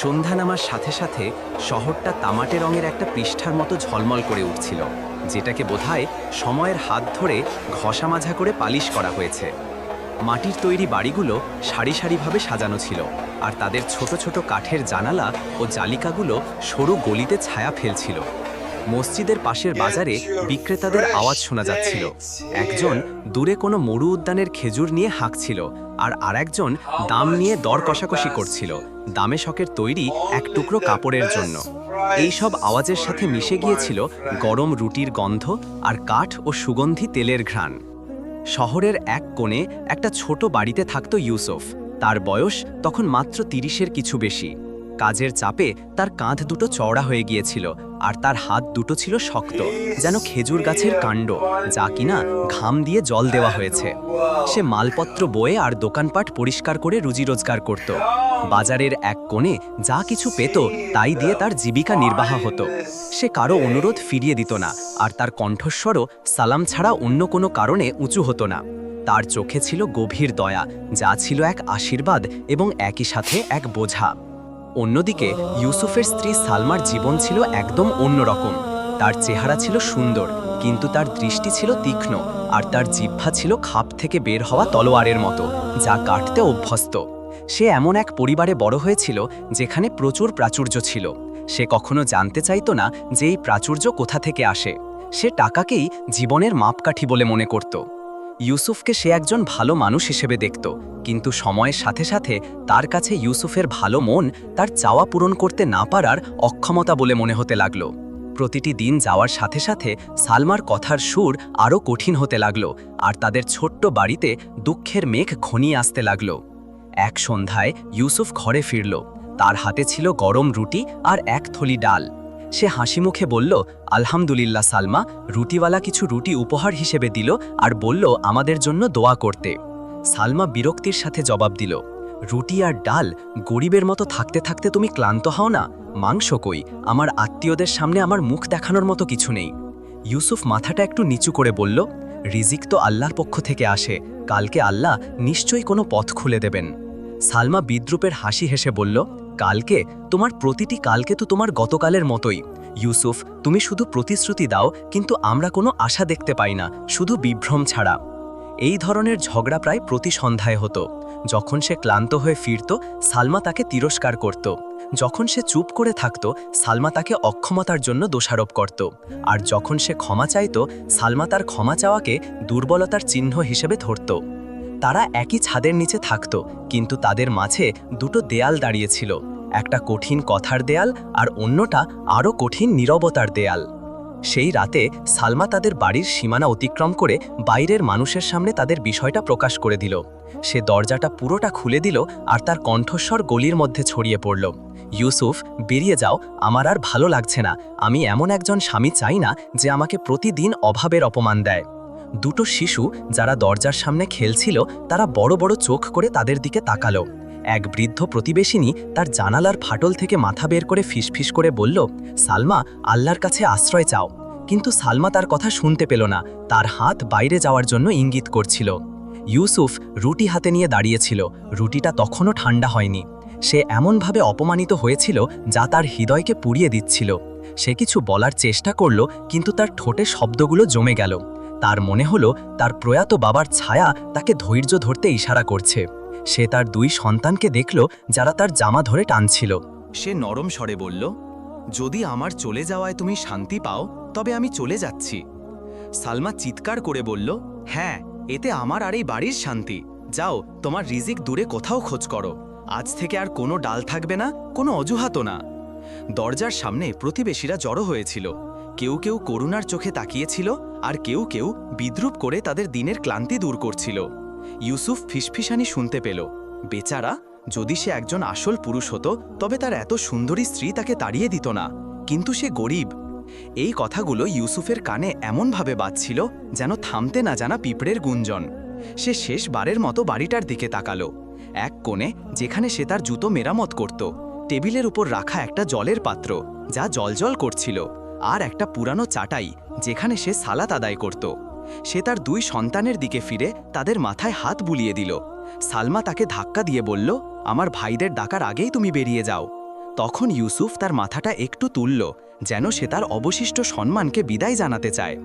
সন্ধ্যা নামার সাথে সাথে শহরটা তামাটে রঙের একটা পৃষ্ঠার মতো ঝলমল করে উঠছিল যেটাকে বোধহয় সময়ের হাত ধরে ঘষা মাজা করে পালিশ করা হয়েছে। মাটির তৈরি বাড়িগুলো সারি সারিভাবে সাজানো ছিল আর তাদের ছোট ছোট কাঠের জানালা ও জালিকাগুলো সরু গলিতে ছায়া ফেলছিল। মসজিদের পাশের বাজারে বিক্রেতাদের আওয়াজ শোনা যাচ্ছিল। একজন দূরে কোনো মরু উদ্যানের খেজুর নিয়ে হাঁকছিল আর আরেকজন দাম নিয়ে দর কষাকষি করছিল। দামে শখের তৈরি এক টুকরো কাপড়ের জন্য। এই সব আওয়াজের সাথে মিশে গিয়েছিল গরম রুটির গন্ধ আর কাঠ ও সুগন্ধি তেলের ঘ্রাণ। শহরের এক কোণে একটা ছোট বাড়িতে থাকত ইউসুফ। তার বয়স তখন মাত্র তিরিশের কিছু বেশি। কাজের চাপে তার কাঁধ দুটো চওড়া হয়ে গিয়েছিল আর তার হাত দুটো ছিল শক্ত, যেন খেজুর গাছের কাণ্ড, যা কিনা ঘাম দিয়ে জল দেওয়া হয়েছে। সে মালপত্র বয়ে আর দোকানপাট পরিষ্কার করে রুজি রোজগার করত। বাজারের এক কোণে যা কিছু পেত, তাই দিয়ে তার জীবিকা নির্বাহ হতো। সে কারও অনুরোধ ফিরিয়ে দিত না, আর তার কণ্ঠস্বরও সালাম ছাড়া অন্য কোনো কারণে উঁচু হতো না। তার চোখে ছিল গভীর দয়া, যা ছিল এক আশীর্বাদ এবং একই সাথে এক বোঝা। অন্যদিকে, ইউসুফের স্ত্রী সালমার জীবন ছিল একদম অন্যরকম। তার চেহারা ছিল সুন্দর, কিন্তু তার দৃষ্টি ছিল তীক্ষ্ণ, আর তার জিহ্বা ছিল খাপ থেকে বের হওয়া তলোয়ারের মতো, যা কাটতে অভ্যস্ত। সে এমন এক পরিবারে বড় হয়েছিল, যেখানে প্রচুর প্রাচুর্য ছিল। সে কখনো জানতে চাইত না যে এই প্রাচুর্য কোথা থেকে আসে। সে টাকাকেই জীবনের মাপকাঠি বলে মনে করত। ইউসুফকে সে একজন ভালো মানুষ হিসেবে দেখত, কিন্তু সময়ের সাথে সাথে তার কাছে ইউসুফের ভালো মন তার চাওয়া পূরণ করতে না পারার অক্ষমতা বলে মনে হতে লাগল। প্রতিটি দিন যাওয়ার সাথে সাথে সালমার কথার সুর আরও কঠিন হতে লাগল, আর তাদের ছোট্ট বাড়িতে দুঃখের মেঘ ঘনিয়ে আসতে লাগল। এক সন্ধ্যায় ইউসুফ ঘরে ফিরল। তার হাতে ছিল গরম রুটি আর এক থলি ডাল। সে হাসি মুখে বলল, আলহামদুলিল্লাহ, সালমা। রুটিওয়ালা কিছু রুটি উপহার হিসেবে দিল আর বলল, আমাদের জন্য দোয়া করতে। সালমা বিরক্তির সাথে জবাব দিল, রুটি আর ডাল, গরিবের মতো থাকতে থাকতে তুমি ক্লান্ত হও না। মাংস কই? আমার আত্মীয়দের সামনে আমার মুখ দেখানোর মতো কিছু নেই। ইউসুফ মাথাটা একটু নিচু করে বলল, রিজিক তো আল্লাহর পক্ষ থেকে আসে। কালকে আল্লাহ নিশ্চয়ই কোনো পথ খুলে দেবেন। সালমা বিদ্রুপের হাসি হেসে বলল কালকে? তোমার প্রতিটি কালকে তো তোমার গতকালের মতোই। ইউসুফ, তুমি শুধু প্রতিশ্রুতি দাও, কিন্তু আমরা কোনো আশা দেখতে পাই না, শুধু বিভ্রম ছাড়া। এই ধরনের ঝগড়া প্রায় প্রতি সন্ধ্যায় হতো। যখন সে ক্লান্ত হয়ে ফিরত, সালমা তাকে তিরস্কার করত। যখন সে চুপ করে থাকত, সালমা তাকে অক্ষমতার জন্য দোষারোপ করত। আর যখন সে ক্ষমা চাইত, সালমা তার ক্ষমা চাওয়াকে দুর্বলতার চিহ্ন হিসেবে ধরত। তারা একই ছাদের নিচে থাকত, কিন্তু তাদের মাঝে দুটো দেয়াল দাঁড়িয়েছিল একটা কঠিন কথার দেয়াল আর অন্যটা আরও কঠিন নীরবতার দেয়াল। সেই রাতে সালমা তাদের বাড়ির সীমানা অতিক্রম করে বাইরের মানুষের সামনে তাদের বিষয়টা প্রকাশ করে দিল। সে দরজাটা পুরোটা খুলে দিল আর তার কণ্ঠস্বর গলির মধ্যে ছড়িয়ে পড়ল। ইউসুফ, বেরিয়ে যাও, আমার আর ভালো লাগছে না। আমি এমন একজন স্বামী চাই না যে আমাকে প্রতিদিন অভাবের অপমান দেয়। দুটো শিশু যারা দরজার সামনে খেলছিল, তারা বড় বড় চোখ করে তাদের দিকে তাকালো। এক বৃদ্ধ প্রতিবেশিনী তার জানালার ফাটল থেকে মাথা বের করে ফিসফিস করে বলল, সালমা, আল্লাহর কাছে আশ্রয় চাও। কিন্তু সালমা তার কথা শুনতে পেল না, তার হাত বাইরে যাওয়ার জন্য ইঙ্গিত করছিল। ইউসুফ রুটি হাতে নিয়ে দাঁড়িয়েছিল, রুটিটা তখনও ঠান্ডা হয়নি। সে এমনভাবে অপমানিত হয়েছিল যা তার হৃদয়কে পুড়িয়ে দিচ্ছিল। সে কিছু বলার চেষ্টা করল, কিন্তু তার ঠোঁটে শব্দগুলো জমে গেল। তার মনে হলো তার প্রয়াত বাবার ছায়া তাকে ধৈর্য ধরতে ইশারা করছে। সে তার দুই সন্তানকে দেখল যারা তার জামা ধরে টানছিল। সে নরম স্বরে বলল, যদি আমার চলে যাওয়ায় তুমি শান্তি পাও, তবে আমি চলে যাচ্ছি। সালমা চিৎকার করে বলল হ্যাঁ এতে আমার আর এই বাড়ির শান্তি। যাও, তোমার রিজিক দূরে কোথাও খোঁজ করো। আজ থেকে আর কোনো ডাল থাকবে না, কোনো অজুহাতও না। দরজার সামনে প্রতিবেশীরা জড়ো হয়েছিল। কেউ কেউ করুণার চোখে তাকিয়েছিল আর কেউ কেউ বিদ্রুপ করে তাদের দিনের ক্লান্তি দূর করছিল। ইউসুফ ফিসফিসানি শুনতে পেল। বেচারা, যদি সে একজন আসল পুরুষ হতো, তবে তার এত সুন্দরী স্ত্রী তাকে তাড়িয়ে দিত না। কিন্তু সে গরিব। এই কথাগুলো ইউসুফের কানে এমনভাবে বাজছিল যেন থামতে না জানা পিঁপড়ের গুঞ্জন। সে শেষবারের মতো বাড়িটার দিকে তাকালো। এক কোণে, যেখানে সে তার জুতো মেরামত করত, টেবিলের উপর রাখা একটা জলের পাত্র, যা জলজল করছিল। আর একটা পুরানো চাটাই, যেখানে সে সালাত আদায় করত। সে তার দুই সন্তানের দিকে ফিরে তাদের মাথায় হাত বুলিয়ে দিল। সালমা তাকে ধাক্কা দিয়ে বলল, আমার ভাইদের ডাকার আগেই তুমি বেরিয়ে যাও। তখন ইউসুফ তার মাথাটা একটু তুলল, যেন সে তার অবশিষ্ট সম্মানকে বিদায় জানাতে চায়।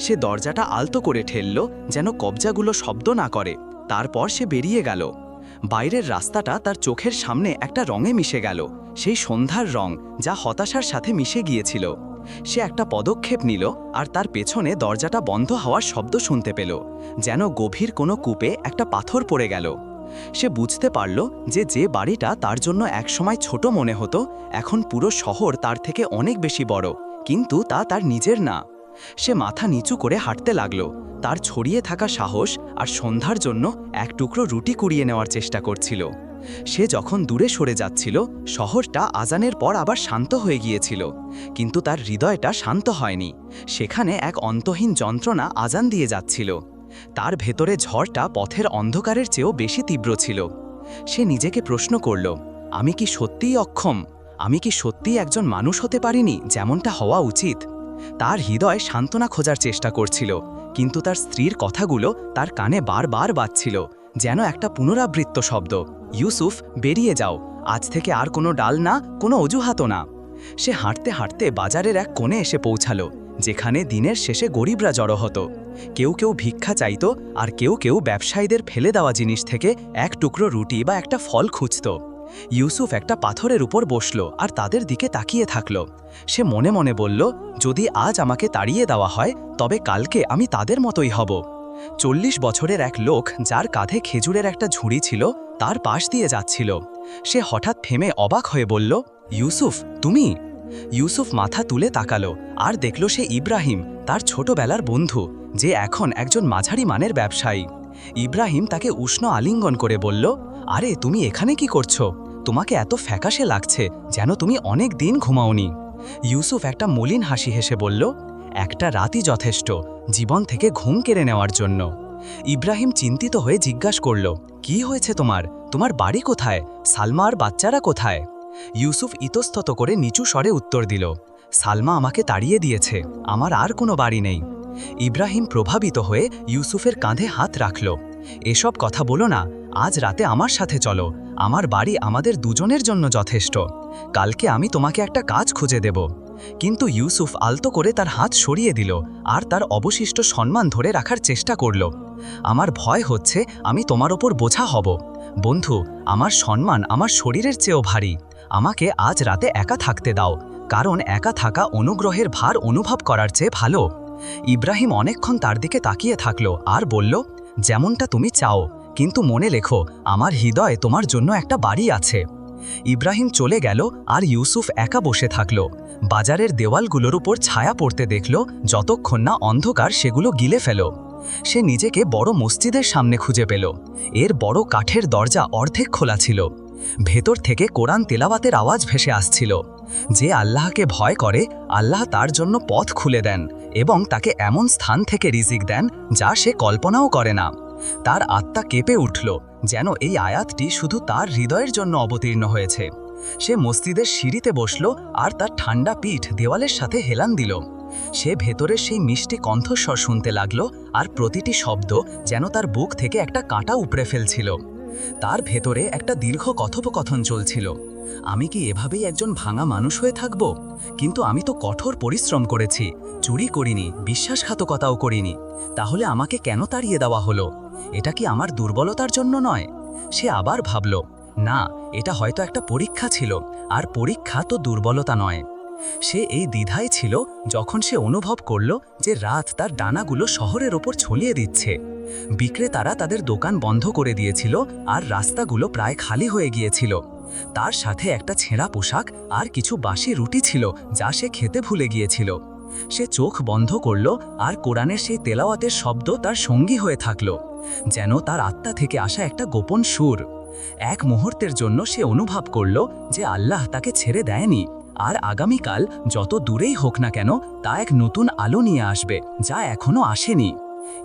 সে দরজাটা আলতো করে ঠেলল, যেন কবজাগুলো শব্দ না করে। তারপর সে বেরিয়ে গেল। বাইরের রাস্তাটা তার চোখের সামনে একটা রঙে মিশে গেল। সেই সন্ধ্যার রং, যা হতাশার সাথে মিশে গিয়েছিল। সে একটা পদক্ষেপ নিল আর তার পেছনে দরজাটা বন্ধ হওয়ার শব্দ শুনতে পেল, যেন গভীর কোনো কূপে একটা পাথর পড়ে গেল। সে বুঝতে পারল যে যে বাড়িটা তার জন্য একসময় ছোট মনে হতো, এখন পুরো শহর তার থেকে অনেক বেশি বড়, কিন্তু তা তার নিজের না। সে মাথা নিচু করে হাঁটতে লাগল। তার ছড়িয়ে থাকা সাহস আর সন্ধ্যার জন্য এক টুকরো রুটি কুড়িয়ে নেওয়ার চেষ্টা করছিল। সে যখন দূরে সরে যাচ্ছিল, শহরটা আজানের পর আবার শান্ত হয়ে গিয়েছিল। কিন্তু তার হৃদয়টা শান্ত হয়নি। সেখানে এক অন্তহীন যন্ত্রণা আজান দিয়ে যাচ্ছিল। তার ভেতরে ঝড়টা পথের অন্ধকারের চেয়েও বেশি তীব্র ছিল। সে নিজেকে প্রশ্ন করল, আমি কি সত্যিই অক্ষম? আমি কি সত্যিই একজন মানুষ হতে পারিনি, যেমনটা হওয়া উচিত? তার হৃদয় সান্ত্বনা খোঁজার চেষ্টা করছিল, কিন্তু তার স্ত্রীর কথাগুলো তার কানে বারবার বাজছিল, যেন একটা পুনরাবৃত্ত শব্দ, ইউসুফ, বেরিয়ে যাও, আজ থেকে আর কোনো ডাল না, কোনো অজুহাতও না। সে হাঁটতে হাঁটতে বাজারের এক কোণে এসে পৌঁছালো, যেখানে দিনের শেষে গরিবরা জড়ো হতো। কেউ কেউ ভিক্ষা চাইত আর কেউ কেউ ব্যবসায়ীদের ফেলে দেওয়া জিনিস থেকে এক টুকরো রুটি বা একটা ফল খুঁজত। ইউসুফ একটা পাথরের উপর বসল আর তাদের দিকে তাকিয়ে থাকল। সে মনে মনে বলল, যদি আজ আমাকে তাড়িয়ে দেওয়া হয়, তবে কালকে আমি তাদের মতোই হব। চল্লিশ বছরের এক লোক যার কাঁধে খেজুরের একটা ঝুড়ি ছিল, তার পাশ দিয়ে যাচ্ছিল। সে হঠাৎ থেমে অবাক হয়ে বলল, ইউসুফ, তুমি? ইউসুফ মাথা তুলে তাকালো আর দেখল সে ইব্রাহিম, তার ছোটবেলার বন্ধু, যে এখন একজন মাঝারি মানের ব্যবসায়ী। ইব্রাহিম তাকে উষ্ণ আলিঙ্গন করে বলল আরে, তুমি এখানে কি করছ? তোমাকে এত ফ্যাকাশে লাগছে যেন তুমি অনেক দিন ঘুমাওনি। ইউসুফ একটা মলিন হাসি হেসে বলল, একটা রাতই যথেষ্ট জীবন থেকে ঘুম কেড়ে নেওয়ার জন্য। ইব্রাহিম চিন্তিত হয়ে জিজ্ঞাসা করল, কি হয়েছে তোমার? তোমার বাড়ি কোথায়? সালমা আর বাচ্চারা কোথায়? ইউসুফ ইতস্তত করে নিচু স্বরে উত্তর দিল, সালমা আমাকে তাড়িয়ে দিয়েছে, আমার আর কোনো বাড়ি নেই। ইব্রাহিম প্রভাবিত হয়ে ইউসুফের কাঁধে হাত রাখল, এসব কথা বলো না আজ রাতে আমার সাথে চলো। আমার বাড়ি আমাদের দুজনের জন্য যথেষ্ট। কালকে আমি তোমাকে একটা কাজ খুঁজে দেব। কিন্তু ইউসুফ আলতো করে তার হাত সরিয়ে দিল আর তার অবশিষ্ট সম্মান ধরে রাখার চেষ্টা করল। আমার ভয় হচ্ছে আমি তোমার ওপর বোঝা হব। বন্ধু, আমার সম্মান আমার শরীরের চেয়েও ভারী। আমাকে আজ রাতে একা থাকতে দাও, কারণ একা থাকা অনুগ্রহের ভার অনুভব করার চেয়ে ভালো। ইব্রাহিম অনেকক্ষণ তার দিকে তাকিয়ে থাকল আর বলল, যেমনটা তুমি চাও কিন্তু মনে লেখো, আমার হৃদয়ে তোমার জন্য একটা বাড়ি আছে। ইব্রাহিম চলে গেল আর ইউসুফ একা বসে থাকল। বাজারের দেওয়ালগুলোর উপর ছায়া পড়তে দেখল, যতক্ষণ না অন্ধকার সেগুলো গিলে ফেল। সে নিজেকে বড় মসজিদের সামনে খুঁজে পেল। এর বড় কাঠের দরজা অর্ধেক খোলা ছিল। ভেতর থেকে কোরআন তেলাওয়াতের আওয়াজ ভেসে আসছিল। যে আল্লাহকে ভয় করে, আল্লাহ তার জন্য পথ খুলে দেন এবং তাকে এমন স্থান থেকে রিজিক দেন যা সে কল্পনাও করে না। তার আত্মা কেঁপে উঠল যেন এই আয়াতটি শুধু তার হৃদয়ের জন্য অবতীর্ণ হয়েছে। সে মসজিদের সিঁড়িতে বসল আর তার ঠান্ডা পিঠ দেওয়ালের সাথে হেলান দিল। সে ভেতরের সেই মিষ্টি কণ্ঠস্বর শুনতে লাগল আর প্রতিটি শব্দ যেন তার বুক থেকে একটা কাঁটা উপড়ে ফেলছিল। তার ভেতরে একটা দীর্ঘ কথোপকথন চলছিল। আমি কি এভাবেই একজন ভাঙা মানুষ হয়ে থাকব? কিন্তু আমি তো কঠোর পরিশ্রম করেছি, চুরি করিনি, বিশ্বাসঘাতকতাও করিনি। তাহলে আমাকে কেন তাড়িয়ে দেওয়া হলো? এটা কি আমার দুর্বলতার জন্য নয়? সে আবার ভাবল, না, এটা হয়তো একটা পরীক্ষা ছিল, আর পরীক্ষা তো দুর্বলতা নয়। সে এই দ্বিধায় ছিল যখন সে অনুভব করল যে রাত তার ডানাগুলো শহরের ওপর ছড়িয়ে দিচ্ছে। বিক্রেতারা তাদের দোকান বন্ধ করে দিয়েছিল, আর রাস্তাগুলো প্রায় খালি হয়ে গিয়েছিল। তার সাথে একটা ছেঁড়া পোশাক আর কিছু বাসি রুটি ছিল যা সে খেতে ভুলে গিয়েছিল। সে চোখ বন্ধ করল আর কোরআনের সেই তেলাওয়াতের শব্দ তার সঙ্গী হয়ে থাকল, যেন তার আত্মা থেকে আসা একটা গোপন সুর। এক মুহূর্তের জন্য সে অনুভব করল যে আল্লাহ তাকে ছেড়ে দেয়নি, আর আগামীকাল যত দূরেই হোক না কেন তা এক নতুন আলো নিয়ে আসবে, যা এখনও আসেনি।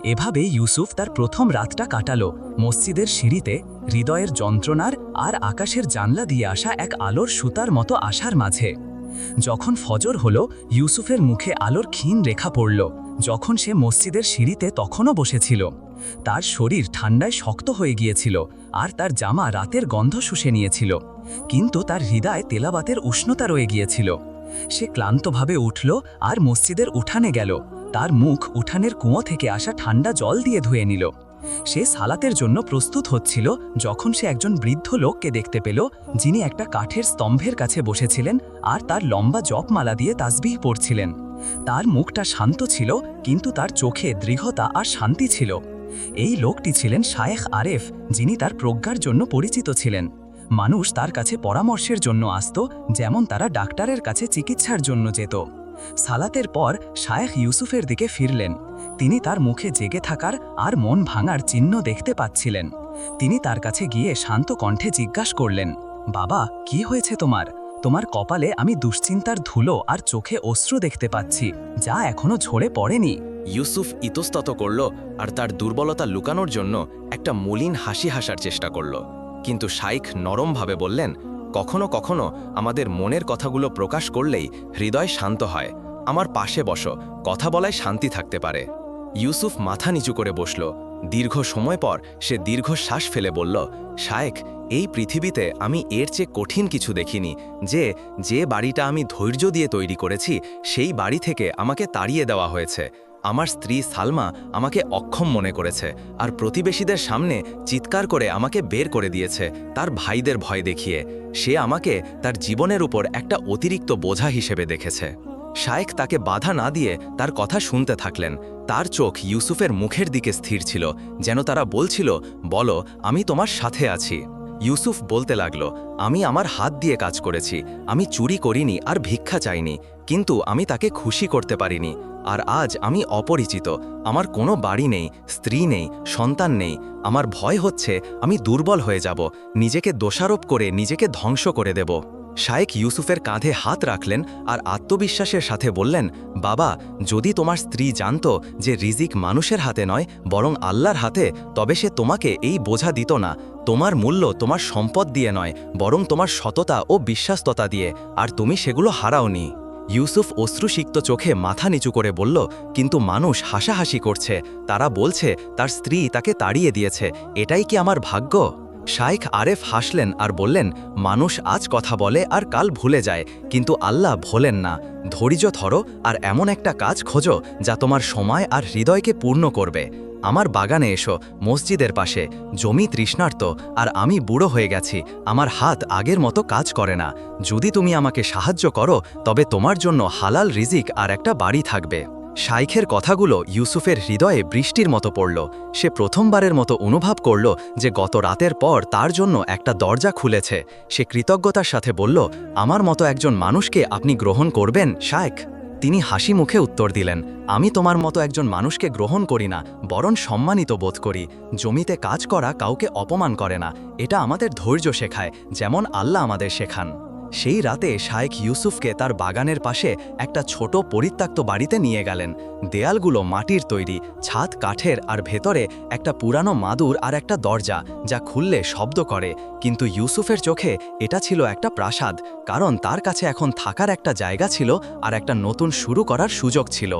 এভাবে ইউসুফ তার প্রথম রাতটা কাটালো, মসজিদের সিঁড়িতে, হৃদয়ের যন্ত্রণার আর আকাশের জানলা দিয়ে আসা এক আলোর সুতার মতো আশার মাঝে। যখন ফজর হল, ইউসুফের মুখে আলোর ক্ষীণ রেখা পড়ল। যখন সে মসজিদের সিঁড়িতে তখনও বসেছিল। তার শরীর ঠান্ডায় শক্ত হয়ে গিয়েছিল আর তার জামা রাতের গন্ধ শুষে নিয়েছিল। কিন্তু তার হৃদয় তেলাবাতের উষ্ণতা রয়ে গিয়েছিল। সে ক্লান্তভাবে উঠল আর মসজিদের উঠানে গেল। তার মুখ উঠানের কুঁয়ো থেকে আসা ঠান্ডা জল দিয়ে ধুয়ে নিল। সে সালাতের জন্য প্রস্তুত হচ্ছিল যখন সে একজন বৃদ্ধ লোককে দেখতে পেল, যিনি একটা কাঠের স্তম্ভের কাছে বসেছিলেন আর তার লম্বা জপমালা দিয়ে তাসবিহ পড়ছিলেন। তার মুখটা শান্ত ছিল, কিন্তু তার চোখে দৃঢ়তা আর শান্তি ছিল। এই লোকটি ছিলেন শায়েখ আরেফ, যিনি তার প্রজ্ঞার জন্য পরিচিত ছিলেন। মানুষ তার কাছে পরামর্শের জন্য আসত, যেমন তারা ডাক্তারের কাছে চিকিৎসার জন্য যেত। সালাতের পর শায়েখ ইউসুফের দিকে ফিরলেন। তিনি তার মুখে জেগে থাকার আর মন ভাঙার চিহ্ন দেখতে পাচ্ছিলেন। তিনি তার কাছে গিয়ে শান্ত কণ্ঠে জিজ্ঞাসা করলেন, বাবা, কি হয়েছে তোমার? তোমার কপালে আমি দুশ্চিন্তার ধুলো আর চোখে অশ্রু দেখতে পাচ্ছি, যা এখনও ঝরে পড়েনি। ইউসুফ ইতস্তত করল আর তার দুর্বলতা লুকানোর জন্য একটা মলিন হাসি হাসার চেষ্টা করল। কিন্তু শাইখ নরমভাবে বললেন কখনো কখনো আমাদের মনের কথাগুলো প্রকাশ করলেই হৃদয় শান্ত হয়। আমার পাশে বসো, কথা বলায় শান্তি থাকতে পারে। ইউসুফ মাথা নিচু করে বসল। দীর্ঘ সময় পর সে দীর্ঘ শ্বাস ফেলে বলল, শায়েখ, এই পৃথিবীতে আমি এর চেয়ে কঠিন কিছু দেখিনি। যে যে বাড়িটা আমি ধৈর্য দিয়ে তৈরি করেছি, সেই বাড়ি থেকে আমাকে তাড়িয়ে দেওয়া হয়েছে। আমার স্ত্রী সালমা আমাকে অক্ষম মনে করেছে আর প্রতিবেশীদের সামনে চিৎকার করে আমাকে বের করে দিয়েছে তার ভাইদের ভয় দেখিয়ে। সে আমাকে তার জীবনের উপর একটা অতিরিক্ত বোঝা হিসেবে দেখেছে। শায়েখ তাকে বাধা না দিয়ে তার কথা শুনতে থাকলেন। তার চোখ ইউসুফের মুখের দিকে স্থির ছিল, যেন তারা বলছিল, বলো, আমি তোমার সাথে আছি। ইউসুফ বলতে লাগল, আমি আমার হাত দিয়ে কাজ করেছি, আমি চুরি করিনি আর ভিক্ষা চাইনি, কিন্তু আমি তাকে খুশি করতে পারিনি। আর আজ আমি অপরিচিত। আমার কোনো বাড়ি নেই, স্ত্রী নেই, সন্তান নেই। আমার ভয় হচ্ছে আমি দুর্বল হয়ে যাব, নিজেকে দোষারোপ করে নিজেকে ধ্বংস করে দেব। শায়েক ইউসুফের কাঁধে হাত রাখলেন আর আত্মবিশ্বাসের সাথে বললেন, বাবা, যদি তোমার স্ত্রী জানত যে রিজিক মানুষের হাতে নয়, বরং আল্লাহর হাতে, তবে সে তোমাকে এই বোঝা দিত না। তোমার মূল্য তোমার সম্পদ দিয়ে নয়, বরং তোমার সততা ও বিশ্বাস্ততা দিয়ে, আর তুমি সেগুলো হারাওনি। ইউসুফ অশ্রুসিক্ত চোখে মাথা নিচু করে বলল, কিন্তু মানুষ হাসাহাসি করছে। তারা বলছে, তার স্ত্রী তাকে তাড়িয়ে দিয়েছে। এটাই কি আমার ভাগ্য? শাইখ আরেফ হাসলেন আর বললেন, মানুষ আজ কথা বলে আর কাল ভুলে যায়, কিন্তু আল্লাহ ভোলেন না। ধৈর্য ধরো আর এমন একটা কাজ খোঁজো যা তোমার সময় আর হৃদয়কে পূর্ণ করবে। আমার বাগানে এসো, মসজিদের পাশে। জমি তৃষ্ণার্ত, আর আমি বুড়ো হয়ে গেছি। আমার হাত আগের মতো কাজ করে না। যদি তুমি আমাকে সাহায্য করো, তবে তোমার জন্য হালাল রিজিক আর একটা বাড়ি থাকবে। শাইখের কথাগুলো ইউসুফের হৃদয়ে বৃষ্টির মতো পড়ল। সে প্রথমবারের মতো অনুভব করল যে গত রাতের পর তার জন্য একটা দরজা খুলেছে। সে কৃতজ্ঞতার সাথে বলল, আমার মতো একজন মানুষকে আপনি গ্রহণ করবেন, শাইখ? তিনি হাসি মুখে উত্তর দিলেন, আমি তোমার মতো একজন মানুষকে গ্রহণ করি না, বরং সম্মানিত বোধ করি। জমিতে কাজ করা কাউকে অপমান করে না। এটা আমাদের ধৈর্য শেখায়, যেমন আল্লাহ আমাদের শেখান। সেই রাতে শায়েখ ইউসুফকে তার বাগানের পাশে একটা ছোট পরিত্যক্ত বাড়িতে নিয়ে গেলেন। দেয়ালগুলো মাটির তৈরি, ছাদ কাঠের আর ভেতরে একটা পুরানো মাদুর আর একটা দরজা যা খুললে শব্দ করে। কিন্তু ইউসুফের চোখে এটা ছিল একটা প্রাসাদ, কারণ তার কাছে এখন থাকার একটা জায়গা ছিল আর একটা নতুন শুরু করার সুযোগ ছিল।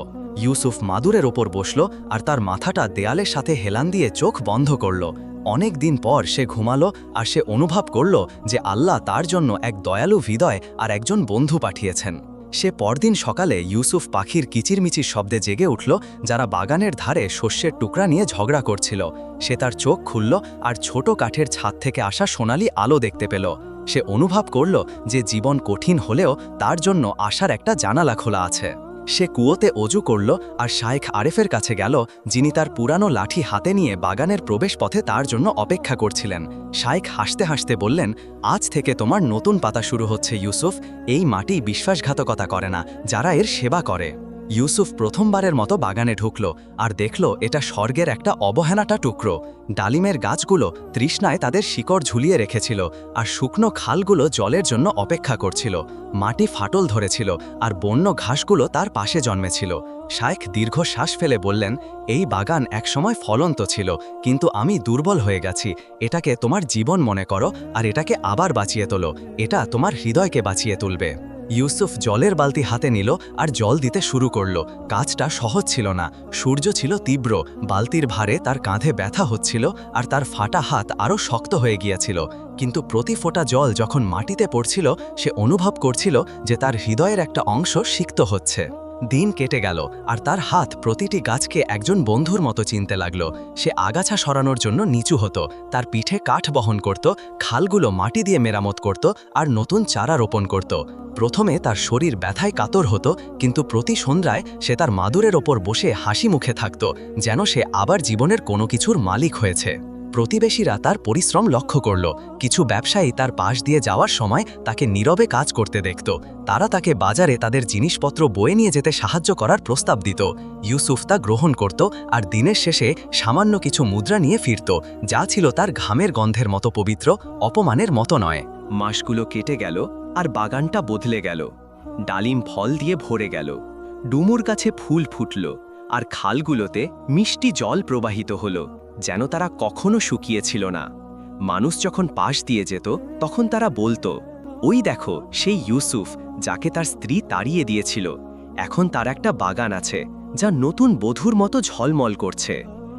ইউসুফ মাদুরের ওপর বসল আর তার মাথাটা দেয়ালের সাথে হেলান দিয়ে চোখ বন্ধ করল। অনেক দিন পর সে ঘুমালো আর সে অনুভব করল যে আল্লাহ তার জন্য এক দয়ালু হৃদয় আর একজন বন্ধু পাঠিয়েছেন। সে পরদিন সকালে ইউসুফ পাখির কিচিরমিচির শব্দে জেগে উঠল, যারা বাগানের ধারে শস্যের টুকরা নিয়ে ঝগড়া করছিল। সে তার চোখ খুলল আর ছোট কাঠের ছাদ থেকে আসা সোনালি আলো দেখতে পেল। সে অনুভব করল যে জীবন কঠিন হলেও তার জন্য আশার একটা জানালা খোলা আছে। সে কুয়োতে অজু করল আর শায়েখ আরেফের কাছে গেল, যিনি তার পুরানো লাঠি হাতে নিয়ে বাগানের প্রবেশ পথে তার জন্য অপেক্ষা করছিলেন। শায়েখ হাসতে হাসতে বললেন, আজ থেকে তোমার নতুন পাতা শুরু হচ্ছে, ইউসুফ। এই মাটি বিশ্বাসঘাতকতা করে না, যারা এর সেবা করে। ইউসুফ প্রথমবারের মতো বাগানে ঢুকল আর দেখল এটা স্বর্গের একটা অবহেলাটা টুকরো। ডালিমের গাছগুলো তৃষ্ণায় তাদের শিকড় ঝুলিয়ে রেখেছিল আর শুকনো খালগুলো জলের জন্য অপেক্ষা করছিল। মাটি ফাটল ধরেছিল আর বন্য ঘাসগুলো তার পাশে জন্মেছিল। শায়েখ দীর্ঘ শ্বাস ফেলে বললেন, এই বাগান একসময় ফলন্ত ছিল, কিন্তু আমি দুর্বল হয়ে গেছি। এটাকে তোমার জীবন মনে করো আর এটাকে আবার বাঁচিয়ে তোলো। এটা তোমার হৃদয়কে বাঁচিয়ে তুলবে। ইউসুফ জলের বালতি হাতে নিল আর জল দিতে শুরু করল। কাজটা সহজ ছিল না। সূর্য ছিল তীব্র। বালতির ভারে তার কাঁধে ব্যথা হচ্ছিল আর তার ফাটা হাত আরও শক্ত হয়ে গিয়েছিল। কিন্তু প্রতি ফোটা জল যখন মাটিতে পড়ছিল, সে অনুভব করছিল যে তার হৃদয়ের একটা অংশ সিক্ত হচ্ছে। দিন কেটে গেল আর তার হাত প্রতিটি গাছকে একজন বন্ধুর মতো চিনতে লাগল। সে আগাছা সরানোর জন্য নিচু হতো, তার পিঠে কাঠ বহন করত, খালগুলো মাটি দিয়ে মেরামত করত আর নতুন চারা রোপণ করত। প্রথমে তার শরীর ব্যথায় কাতর হতো, কিন্তু প্রতি সন্ধ্যায় সে তার মাদুরের ওপর বসে হাসি মুখে থাকত, যেন সে আবার জীবনের কোনো কিছুর মালিক হয়েছে। প্রতিবেশীরা তার পরিশ্রম লক্ষ্য করল। কিছু ব্যবসায়ী তার পাশ দিয়ে যাওয়ার সময় তাকে নীরবে কাজ করতে দেখত। তারা তাকে বাজারে তাদের জিনিসপত্র বয়ে নিয়ে যেতে সাহায্য করার প্রস্তাব দিত। ইউসুফ তা গ্রহণ করত আর দিনের শেষে সামান্য কিছু মুদ্রা নিয়ে ফিরত, যা ছিল তার ঘামের গন্ধের মতো পবিত্র, অপমানের মতো নয়। মাসগুলো কেটে গেল আর বাগানটা বদলে গেল। ডালিম ফল দিয়ে ভরে গেল। ডুমুর গাছে ফুল ফুটল আর খালগুলোতে মিষ্টি জল প্রবাহিত হলো। যেন তারা কখনো শুকিয়েছিল না। মানুষ যখন পাশ দিয়ে যেত, তখন তারা বলতো, ওই দেখো, সেই ইউসুফ, যাকে তার স্ত্রী তাড়িয়ে দিয়েছিল। এখন তার একটা বাগান আছে, যা নতুন বধূর মতো ঝলমল করছে।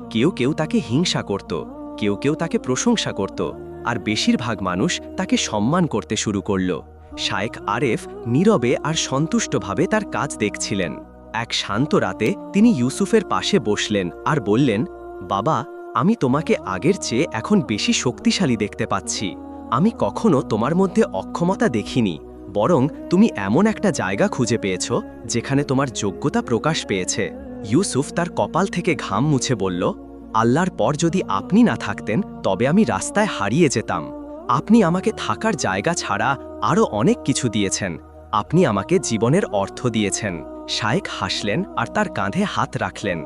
কেউ কেউ তাকে হিংসা করত, কেউ কেউ তাকে প্রশংসা করত, আর বেশিরভাগ মানুষ তাকে সম্মান করতে শুরু করল। শায়েখ আরেফ নীরবে আর সন্তুষ্টভাবে তার কাজ দেখছিলেন। এক শান্ত রাতে তিনি ইউসুফের পাশে বসলেন আর বললেন, বাবা আমি তোমাকে আগের চেয়ে এখন বেশি শক্তিশালী দেখতে পাচ্ছি। আমি কখনো তোমার মধ্যে অক্ষমতা দেখিনি, বরং তুমি এমন একটা জায়গা খুঁজে পেয়েছ, যেখানে তোমার যোগ্যতা প্রকাশ পেয়েছে। ইউসুফ তার কপাল থেকে ঘাম মুছে বলল, আল্লাহর পর যদি আপনি না থাকতেন, তবে আমি রাস্তায় হারিয়ে যেতাম। আপনি আমাকে থাকার জায়গা ছাড়া আরও অনেক কিছু দিয়েছেন। আপনি আমাকে জীবনের অর্থ দিয়েছেন। শায়েক হাসলেন আর তার কাঁধে হাত রাখলেন।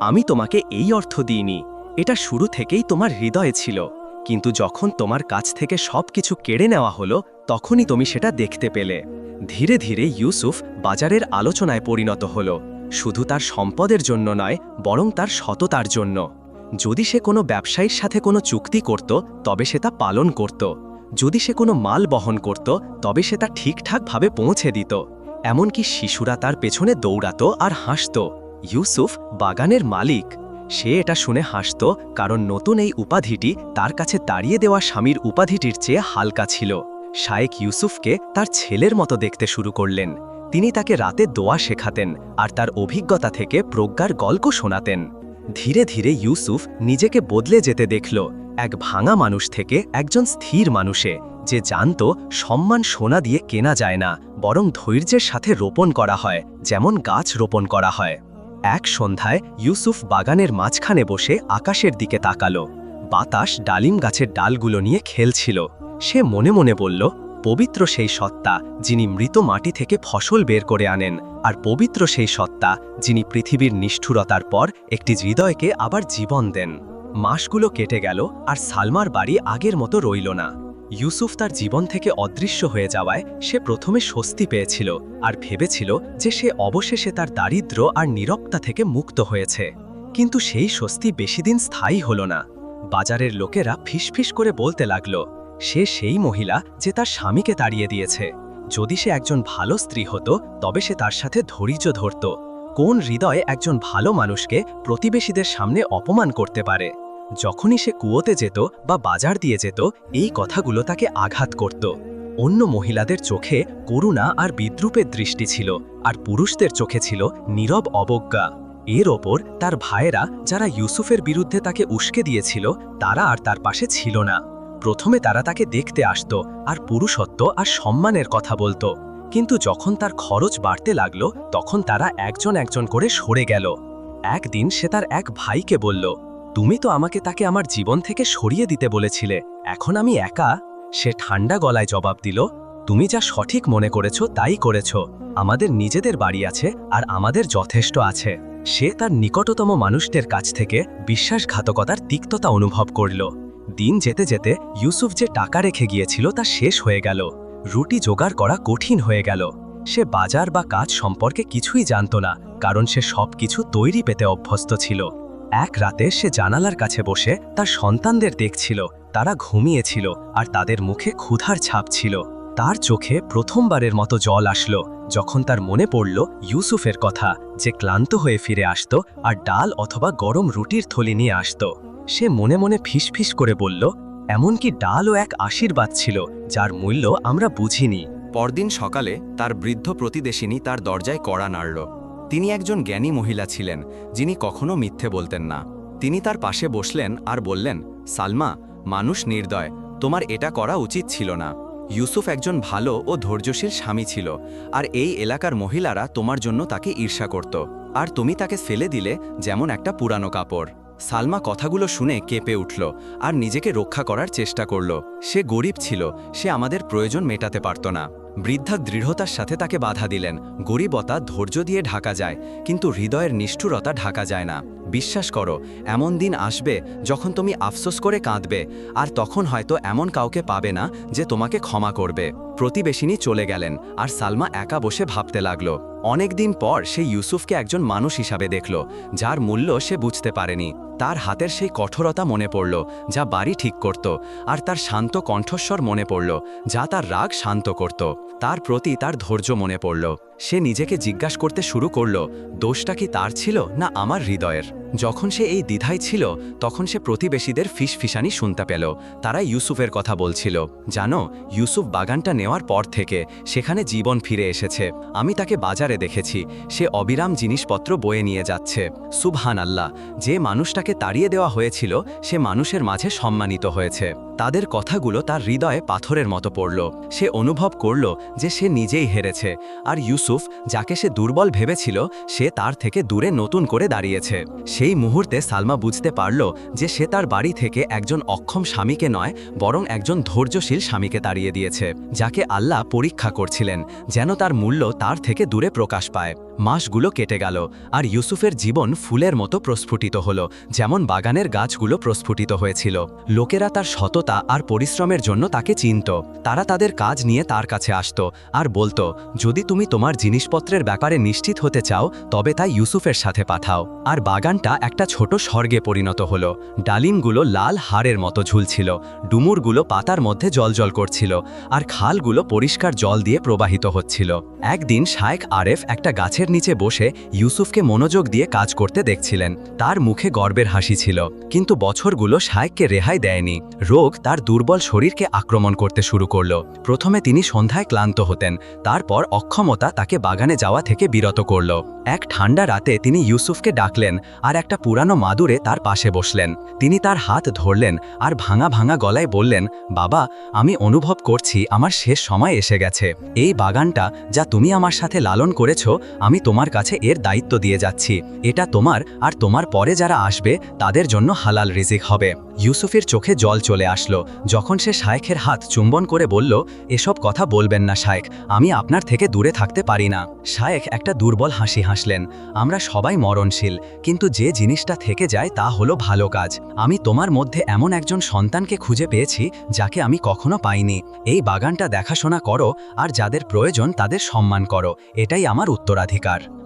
আমি তোমাকে এই অর্থ দিইনি। এটা শুরু থেকেই তোমার হৃদয়ে ছিল, কিন্তু যখন তোমার কাছ থেকে সব কিছু কেড়ে নেওয়া হলো, তখনই তুমি সেটা দেখতে পেলে। ধীরে ধীরে ইউসুফ বাজারের আলোচনায় পরিণত হল, শুধু তার সম্পদের জন্য নয়, বরং তার সততার জন্য। যদি সে কোনো ব্যবসায়ীর সাথে কোনো চুক্তি করত, তবে সে তা পালন করত। যদি সে কোনো মাল বহন করত, তবে সে তা ঠিকঠাকভাবে পৌঁছে দিত। এমনকি শিশুরা তার পেছনে দৌড়াত আর হাসত। ইউসুফ বাগানের মালিক। সে এটা শুনে হাসত, কারণ নতুন এই উপাধিটি তার কাছে তাড়িয়ে দেওয়া স্বামীর উপাধিটির চেয়ে হালকা ছিল। শায়েক ইউসুফকে তার ছেলের মতো দেখতে শুরু করলেন। তিনি তাকে রাতে দোয়া শেখাতেন আর তার অভিজ্ঞতা থেকে প্রজ্ঞার গল্প শোনাতেন। ধীরে ধীরে ইউসুফ নিজেকে বদলে যেতে দেখল, এক ভাঙা মানুষ থেকে একজন স্থির মানুষে, যে জানত সম্মান সোনা দিয়ে কেনা যায় না, বরং ধৈর্যের সাথে রোপণ করা হয়, যেমন গাছ রোপণ করা হয়। এক সন্ধ্যায় ইউসুফ বাগানের মাঝখানে বসে আকাশের দিকে তাকালো। বাতাস ডালিম গাছের ডালগুলো নিয়ে খেলছিল। সে মনে মনে বলল, পবিত্র সেই সত্তা যিনি মৃত মাটি থেকে ফসল বের করে আনেন, আর পবিত্র সেই সত্তা যিনি পৃথিবীর নিষ্ঠুরতার পর একটি হৃদয়কে আবার জীবন দেন। মাসগুলো কেটে গেল আর সালমার বাড়ি আগের মতো রইল না। ইউসুফ তার জীবন থেকে অদৃশ্য হয়ে যাওয়ায় সে প্রথমে স্বস্তি পেয়েছিল আর ভেবেছিল যে সে অবশেষে তার দারিদ্র্য আর নীরবতা থেকে মুক্ত হয়েছে। কিন্তু সেই স্বস্তি বেশিদিন স্থায়ী হল না। বাজারের লোকেরা ফিসফিস করে বলতে লাগল, সে সেই মহিলা যে তার স্বামীকে তাড়িয়ে দিয়েছে। যদি সে একজন ভালো স্ত্রী হতো, তবে সে তার সাথে ধৈর্য ধরত। কোন হৃদয় একজন ভালো মানুষকে প্রতিবেশীদের সামনে অপমান করতে পারে? যখনই সে কুয়োতে যেত বা বাজার দিয়ে যেত, এই কথাগুলো তাকে আঘাত করত। অন্য মহিলাদের চোখে করুণা আর বিদ্রুপের দৃষ্টি ছিল, আর পুরুষদের চোখে ছিল নীরব অবজ্ঞা। এর ওপর তার ভাইয়েরা, যারা ইউসুফের বিরুদ্ধে তাকে উস্কে দিয়েছিল, তারা আর তার পাশে ছিল না। প্রথমে তারা তাকে দেখতে আসত আর পুরুষত্ব আর সম্মানের কথা বলতো। কিন্তু যখন তার খরচ বাড়তে লাগল, তখন তারা একজন একজন করে সরে গেল। একদিন সে তার এক ভাইকে বলল তুমি তো আমাকে তাকে আমার জীবন থেকে সরিয়ে দিতে বলেছিলে। এখন আমি একা। সে ঠান্ডা গলায় জবাব দিল, তুমি যা সঠিক মনে করেছ তাই করেছ। আমাদের নিজেদের বাড়ি আছে আর আমাদের যথেষ্ট আছে। সে তার নিকটতম মানুষদের কাছ থেকে বিশ্বাসঘাতকতার তিক্ততা অনুভব করল। দিন যেতে যেতে ইউসুফ যে টাকা রেখে গিয়েছিল তা শেষ হয়ে গেল। রুটি জোগাড় করা কঠিন হয়ে গেল। সে বাজার বা কাজ সম্পর্কে কিছুই জানত না, কারণ সে সবকিছু তৈরি পেতে অভ্যস্ত ছিল। এক রাতে সে জানালার কাছে বসে তার সন্তানদের দেখছিল, তারা ঘুমিয়েছিল আর তাদের মুখে ক্ষুধার ছাপ ছিল। তার চোখে প্রথমবারের মতো জল আসলো, যখন তার মনে পড়ল ইউসুফের কথা, যে ক্লান্ত হয়ে ফিরে আসত আর ডাল অথবা গরম রুটির থলি নিয়ে আসত। সে মনে মনে ফিসফিস করে বলল, এমনকি ডালও এক আশীর্বাদ ছিল, যার মূল্য আমরা বুঝিনি। পরদিন সকালে তার বৃদ্ধ প্রতিদেশিনী তার দরজায় কড়া নাড়ল। তিনি একজন জ্ঞানী মহিলা ছিলেন, যিনি কখনো মিথ্যে বলতেন না। তিনি তার পাশে বসলেন আর বললেন, সালমা, মানুষ নির্দয়, তোমার এটা করা উচিত ছিল না। ইউসুফ একজন ভালো ও ধৈর্যশীল স্বামী ছিল, আর এই এলাকার মহিলারা তোমার জন্য তাকে ঈর্ষা করত, আর তুমি তাকে ফেলে দিলে যেমন একটা পুরানো কাপড়। সালমা কথাগুলো শুনে কেঁপে উঠল আর নিজেকে রক্ষা করার চেষ্টা করল। সে গরিব ছিল, সে আমাদের প্রয়োজন মেটাতে পারত না। বৃদ্ধা দৃঢ়তার সাথে তাকে বাধা দিলেন। গরিবতা ধৈর্য দিয়ে ঢাকা যায়, কিন্তু হৃদয়ের নিষ্ঠুরতা ঢাকা যায় না। বিশ্বাস করো, এমন দিন আসবে যখন তুমি আফসোস করে কাঁদবে, আর তখন হয়তো এমন কাউকে পাবে না যে তোমাকে ক্ষমা করবে। প্রতিবেশিনী চলে গেলেন, আর সালমা একা বসে ভাবতে লাগল। অনেকদিন পর সে ইউসুফকে একজন মানুষ হিসাবে দেখল, যার মূল্য সে বুঝতে পারেনি। তার হাতের সেই কঠোরতা মনে পড়ল, যা বাড়ি ঠিক করত, আর তার শান্ত কণ্ঠস্বর মনে পড়ল, যা তার রাগ শান্ত করত। তার প্রতি তার ধৈর্য মনে পড়ল। সে নিজেকে জিজ্ঞাসা করতে শুরু করল, দোষটা কি তার ছিল না আমার হৃদয়ের? যখন সে এই দ্বিধায় ছিল, তখন সে প্রতিবেশীদের ফিসফিসানি শুনতে পেল। তারা ইউসুফের কথা বলছিল, জানো, ইউসুফ বাগানটা নেওয়ার পর থেকে সেখানে জীবন ফিরে এসেছে। আমি তাকে বাজারে দেখেছি। সে অবিরাম জিনিসপত্র বয়ে নিয়ে যাচ্ছে। সুবহান আল্লাহ যে মানুষটাকে তাড়িয়ে দেওয়া হয়েছিল, সে মানুষের মাঝে সম্মানিত হয়েছে। তাদের কথাগুলো তার হৃদয়ে পাথরের মতো পড়ল। সে অনুভব করল যে সে নিজেই হেরেছে, আর ইউসুফ, যাকে সে দুর্বল ভেবেছিল, সে তার থেকে দূরে নতুন করে দাঁড়িয়েছে। সেই মুহূর্তে সালমা বুঝতে পারল যে সে তার বাড়ি থেকে একজন অক্ষম স্বামীকে নয়, বরং একজন ধৈর্যশীল স্বামীকে তাড়িয়ে দিয়েছে, যাকে আল্লাহ পরীক্ষা করছিলেন, যেন তার মূল্য তার থেকে দূরে প্রকাশ পায়। মাসগুলো কেটে গেল, আর ইউসুফের জীবন ফুলের মতো প্রস্ফুটিত হল, যেমন বাগানের গাছগুলো প্রস্ফুটিত হয়েছিল। লোকেরা তার সততা আর পরিশ্রমের জন্য তাকে চিনত। তারা তাদের কাজ নিয়ে তার কাছে আসত, আর বলতো, যদি তুমি তোমার জিনিসপত্রের ব্যাপারে নিশ্চিত হতে চাও, তবে তা ইউসুফের সাথে পাঠাও। আর বাগানটা একটা ছোট স্বর্গে পরিণত হলো। ডালিমগুলো লাল হাড়ের মতো ঝুলছিল, ডুমুরগুলো পাতার মধ্যে জলজল করছিল, আর খালগুলো পরিষ্কার জল দিয়ে প্রবাহিত হচ্ছিল। একদিন শায়েক আরেফ একটা গাছের নিচে বসে ইউসুফকে মনোযোগ দিয়ে কাজ করতে দেখছিলেন। তার মুখে গর্বের হাসি ছিল, কিন্তু বছরগুলো শায়েককে রেহাই দেয়নি। রোগ তার দুর্বল শরীরকে আক্রমণ করতে শুরু করল। প্রথমে তিনি সন্ধ্যায় ক্লান্ত হতেন, তারপর অক্ষমতা তাকে বাগানে যাওয়া থেকে বিরত করল। এক ঠান্ডা রাতে তিনি ইউসুফকে ডাকলেন আর একটা পুরানো মাদুরে তার পাশে বসলেন। তিনি তার হাত ধরলেন আর ভাঙা ভাঙা গলায় বললেন, বাবা, আমি অনুভব করছি আমার শেষ সময় এসে গেছে। এই বাগানটা যা তুমি আমার সাথে লালন করেছ, আমি তোমার কাছে এর দায়িত্ব দিয়ে যাচ্ছি। এটা তোমার আর তোমার পরে যারা আসবে, তাদের জন্য হালাল রিজিক হবে। ইউসুফের চোখে জল চলে আসলো। যখন সে শায়েখের হাত চুম্বন করে বলল, এসব কথা বলবেন না শায়েখ, আমি আপনার থেকে দূরে থাকতে পারি না। শায়েখ একটা দুর্বল হাসি হাসলেন, আমরা সবাই মরণশীল, কিন্তু যে জিনিসটা থেকে যায় তা হলো ভালো কাজ। আমি তোমার মধ্যে এমন একজন সন্তানকে খুঁজে পেয়েছি, যাকে আমি কখনো পাইনি। এই বাগানটা দেখাশোনা করো, আর যাদের প্রয়োজন তাদের সম্মান করো। এটাই আমার উত্তরাধিকার।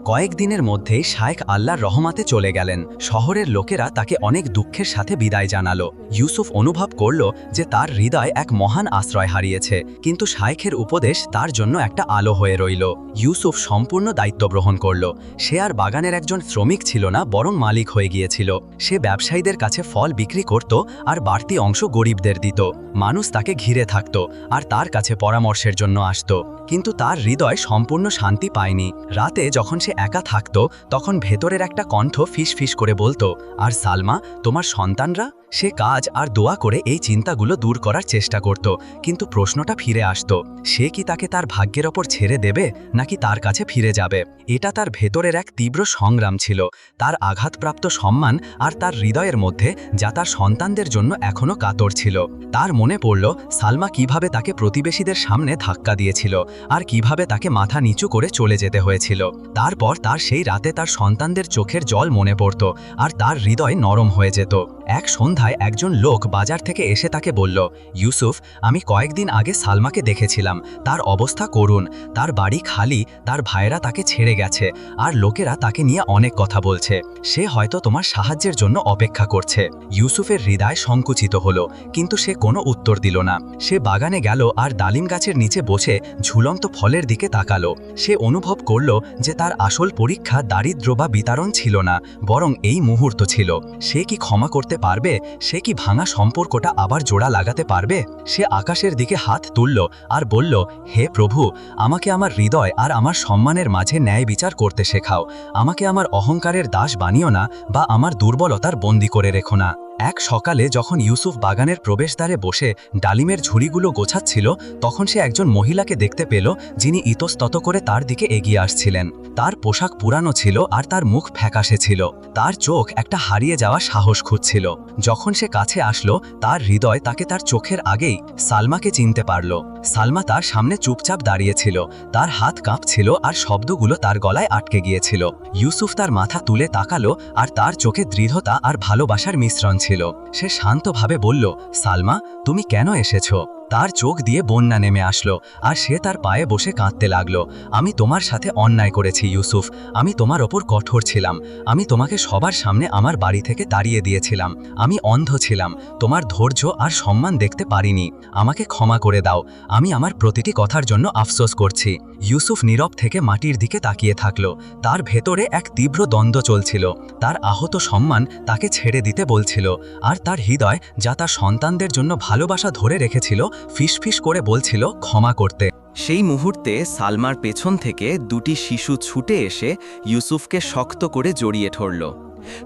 কয়েকদিনের মধ্যেই শায়েখ আল্লাহর রহমাতে চলে গেলেন। শহরের লোকেরা তাকে অনেক দুঃখের সাথে বিদায় জানালো। ইউসুফ অনুভব করল যে তার হৃদয় এক মহান আশ্রয় হারিয়েছে। কিন্তু শায়েখের উপদেশ তার জন্য একটা আলো হয়ে রইল। ইউসুফ সম্পূর্ণ দায়িত্ব গ্রহণ করল। সে আর বাগানের একজন শ্রমিক ছিল না, বরং মালিক হয়ে গিয়েছিল। সে ব্যবসায়ীদের কাছে ফল বিক্রি করত আর বাড়তি অংশ গরিবদের দিত। মানুষ তাকে ঘিরে থাকত আর তার কাছে পরামর্শের জন্য আসত। কিন্তু তার হৃদয় সম্পূর্ণ শান্তি পায়নি। রাতে যখন সে একা থাকত, তখন ভেতরের একটা কণ্ঠ ফিস ফিস করে বলতো, আর সালমা, তোমার সন্তানরা? সে কাজ আর দোয়া করে এই চিন্তাগুলো দূর করার চেষ্টা করত, কিন্তু প্রশ্নটা ফিরে আসত, সে কি তাকে তার ভাগ্যের ওপর ছেড়ে দেবে, নাকি তার কাছে ফিরে যাবে? এটা তার ভেতরের এক তীব্র সংগ্রাম ছিল, তার আঘাতপ্রাপ্ত সম্মান আর তার হৃদয়ের মধ্যে যা তার সন্তানদের জন্য এখনও কাতর ছিল। তার মনে পড়ল, সালমা কীভাবে তাকে প্রতিবেশীদের সামনে ধাক্কা দিয়েছিল, আর কীভাবে তাকে মাথা নিচু করে চলে যেতে হয়েছিল। তারপর তার সেই রাতে তার সন্তানদের চোখের জল মনে পড়ত, আর তার হৃদয় নরম হয়ে যেত। এক সন্ধ্যায় একজন লোক বাজার থেকে এসে তাকে বলল, ইউসুফ, আমি কয়েকদিন আগে সালমাকে দেখেছিলাম। তার অবস্থা করুন তার বাড়ি খালি, তার ভাইরা তাকে ছেড়ে গেছে, আর লোকেরা তাকে নিয়ে অনেক কথা বলছে। সে হয়তো তোমার সাহায্যের জন্য অপেক্ষা করছে। ইউসুফের হৃদয় সংকুচিত হলো, কিন্তু সে কোনো উত্তর দিল না। সে বাগানে গেল আর ডালিম গাছের নিচে বসে ঝুলন্ত ফলের দিকে তাকালো। সে অনুভব করল যে তার আসল পরীক্ষা দারিদ্র বা বিতরণ ছিল না, বরং এই মুহূর্ত ছিল। সে কি ক্ষমা করতে পারবে? সে কি ভাঙা সম্পর্কটা আবার জোড়া লাগাতে পারবে? সে আকাশের দিকে হাত তুলল আর বলল, হে প্রভু, আমাকে আমার হৃদয় আর আমার সম্মানের মাঝে ন্যায় বিচার করতে শেখাও। আমাকে আমার অহংকারের দাস বানিও না বা আমার দুর্বলতার বন্দি করে রেখো না। এক সকালে যখন ইউসুফ বাগানের প্রবেশদ্বারে বসে ডালিমের ঝুড়িগুলো গোছাচ্ছিল, তখন সে একজন মহিলাকে দেখতে পেল, যিনি ইতস্তত করে তার দিকে এগিয়ে আসছিলেন। তার পোশাক পুরানো ছিল আর তার মুখ ফ্যাকাশে ছিল। তার চোখ একটা হারিয়ে যাওয়া সাহস খুঁজছিল। যখন সে কাছে আসলো, তার হৃদয় তাকে তার চোখের আগেই সালমাকে চিনতে পারল। সালমা তার সামনে চুপচাপ দাঁড়িয়েছিল তার হাত কাঁপছিল আর শব্দগুলো তার গলায় আটকে গিয়েছিল। ইউসুফ তার মাথা তুলে তাকালো আর তার চোখে দৃঢ়তা আর ভালোবাসার মিশ্রণ ছিল। সে শান্তভাবে বলল সালমা তুমি কেন এসেছ? তার চোখ দিয়ে বন্যা নেমে আসলো, আর সে তার পায়ে বসে কাঁদতে লাগল। আমি তোমার সাথে অন্যায় করেছি, ইউসুফ। আমি তোমার ওপর কঠোর ছিলাম। আমি তোমাকে সবার সামনে আমার বাড়ি থেকে তাড়িয়ে দিয়েছিলাম। আমি অন্ধ ছিলাম। তোমার ধৈর্য আর সম্মান দেখতে পারিনি। আমাকে ক্ষমা করে দাও। আমি আমার প্রতিটি কথার জন্য আফসোস করছি। ইউসুফ নীরব থেকে মাটির দিকে তাকিয়ে থাকল। তার ভেতরে এক তীব্র দ্বন্দ্ব চলছিল। তার আহত সম্মান তাকে ছেড়ে দিতে বলছিল। আর তার হৃদয় যা তার সন্তানদের জন্য ভালোবাসা ধরে রেখেছিল ফিসফিস করে বলছিল ক্ষমা করতে। সেই মুহূর্তে সালমার পেছন থেকে দুটি শিশু ছুটে এসে ইউসুফকে শক্ত করে জড়িয়ে ধরল।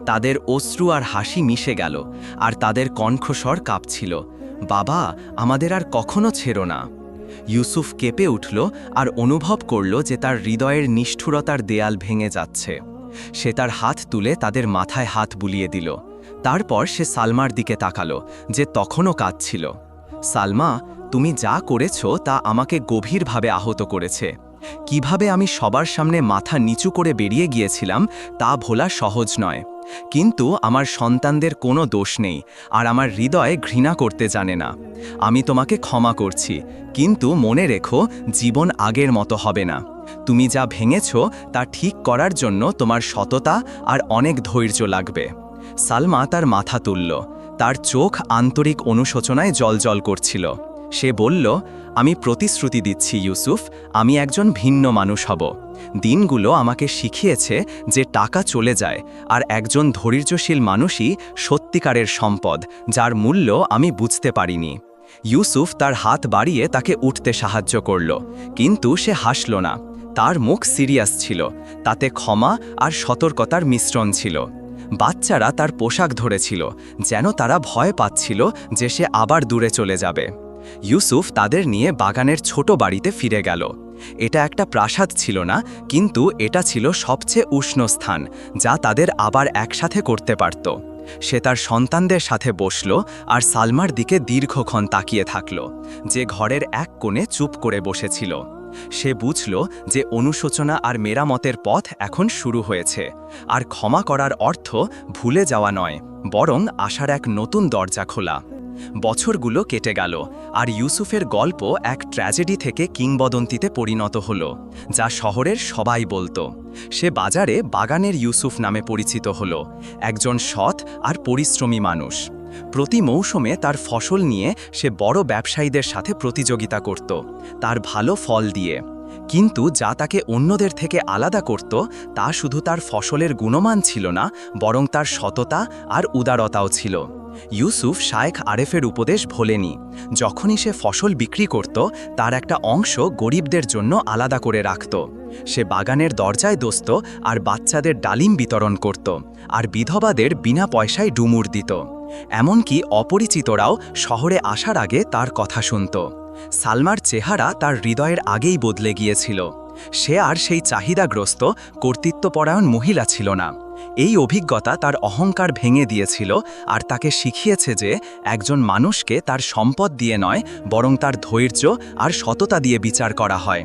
তাদের অশ্রু আর হাসি মিশে গেল, আর তাদের কণ্ঠস্বর কাঁপছিল। বাবা, আমাদের আর কখনো ছেড়ো না। ইউসুফ কেঁপে উঠল আর অনুভব করল যে তার হৃদয়ের নিষ্ঠুরতার দেয়াল ভেঙে যাচ্ছে। সে তার হাত তুলে তাদের মাথায় হাত বুলিয়ে দিল। তারপর সে সালমার দিকে তাকালো, যে তখনও কাঁদছিল। সালমা, তুমি যা করেছ তা আমাকে গভীরভাবে আহত করেছে। কীভাবে আমি সবার সামনে মাথা নিচু করে বেরিয়ে গিয়েছিলাম তা ভোলা সহজ নয়। কিন্তু আমার সন্তানদের কোনো দোষ নেই, আর আমার হৃদয়ে ঘৃণা করতে জানে না। আমি তোমাকে ক্ষমা করছি, কিন্তু মনে রেখো, জীবন আগের মতো হবে না। তুমি যা ভেঙেছ তা ঠিক করার জন্য তোমার সততা আর অনেক ধৈর্য লাগবে। সালমা তার মাথা তুলল। তার চোখ আন্তরিক অনুশোচনায় জলজল করছিল। সে বলল, আমি প্রতিশ্রুতি দিচ্ছি, ইউসুফ, আমি একজন ভিন্ন মানুষ হব। দিনগুলো আমাকে শিখিয়েছে যে টাকা চলে যায়, আর একজন ধৈর্যশীল মানুষই সত্যিকারের সম্পদ, যার মূল্য আমি বুঝতে পারিনি। ইউসুফ তার হাত বাড়িয়ে তাকে উঠতে সাহায্য করল, কিন্তু সে হাসল না। তার মুখ সিরিয়াস ছিল, তাতে ক্ষমা আর সতর্কতার মিশ্রণ ছিল। বাচ্চারা তার পোশাক ধরেছিল, যেন তারা ভয় পাচ্ছিল যে সে আবার দূরে চলে যাবে। ইউসুফ তাদের নিয়ে বাগানের ছোট বাড়িতে ফিরে গেল। এটা একটা প্রাসাদ ছিল না, কিন্তু এটা ছিল সবচেয়ে উষ্ণ স্থান, যা তাদের আবার একসাথে করতে পারত। সে তার সন্তানদের সাথে বসল আর সালমার দিকে দীর্ঘক্ষণ তাকিয়ে থাকল, যে ঘরের এক কোণে চুপ করে বসেছিল। সে বুঝল যে অনুশোচনা আর মেরামতের পথ এখন শুরু হয়েছে। আর ক্ষমা করার অর্থ ভুলে যাওয়া নয়, বরং আশার এক নতুন দরজা খোলা। বছরগুলো কেটে গেল, আর ইউসুফের গল্প এক ট্র্যাজেডি থেকে কিংবদন্তিতে পরিণত হল, যা শহরের সবাই বলতো। সে বাজারে বাগানের ইউসুফ নামে পরিচিত হল, একজন সৎ আর পরিশ্রমী মানুষ। প্রতি মৌসুমে তার ফসল নিয়ে সে বড় ব্যবসায়ীদের সাথে প্রতিযোগিতা করত, তার ভালো ফল দিয়ে। কিন্তু যা তাকে অন্যদের থেকে আলাদা করত, তা শুধু তার ফসলের গুণমান ছিল না, বরং তার সততা আর উদারতাও ছিল। ইউসুফ শায়েখ আরেফের উপদেশ ভোলেনি। যখনই সে ফসল বিক্রি করত, তার একটা অংশ গরিবদের জন্য আলাদা করে রাখত। সে বাগানের দরজায় দোস্ত আর বাচ্চাদের ডালিম বিতরণ করত, আর বিধবাদের বিনা পয়সায় ডুমুর দিত। এমনকি অপরিচিতরাও শহরে আসার আগে তার কথা শুনত। সালমার চেহারা তার হৃদয়ের আগেই বদলে গিয়েছিল। সে আর সেই চাহিদাগ্রস্ত, কর্তৃত্বপরায়ণ মহিলা ছিল না। এই অভিজ্ঞতা তার অহংকার ভেঙে দিয়েছিল আর তাকে শিখিয়েছে যে একজন মানুষকে তার সম্পদ দিয়ে নয়, বরং তার ধৈর্য আর সততা দিয়ে বিচার করা হয়।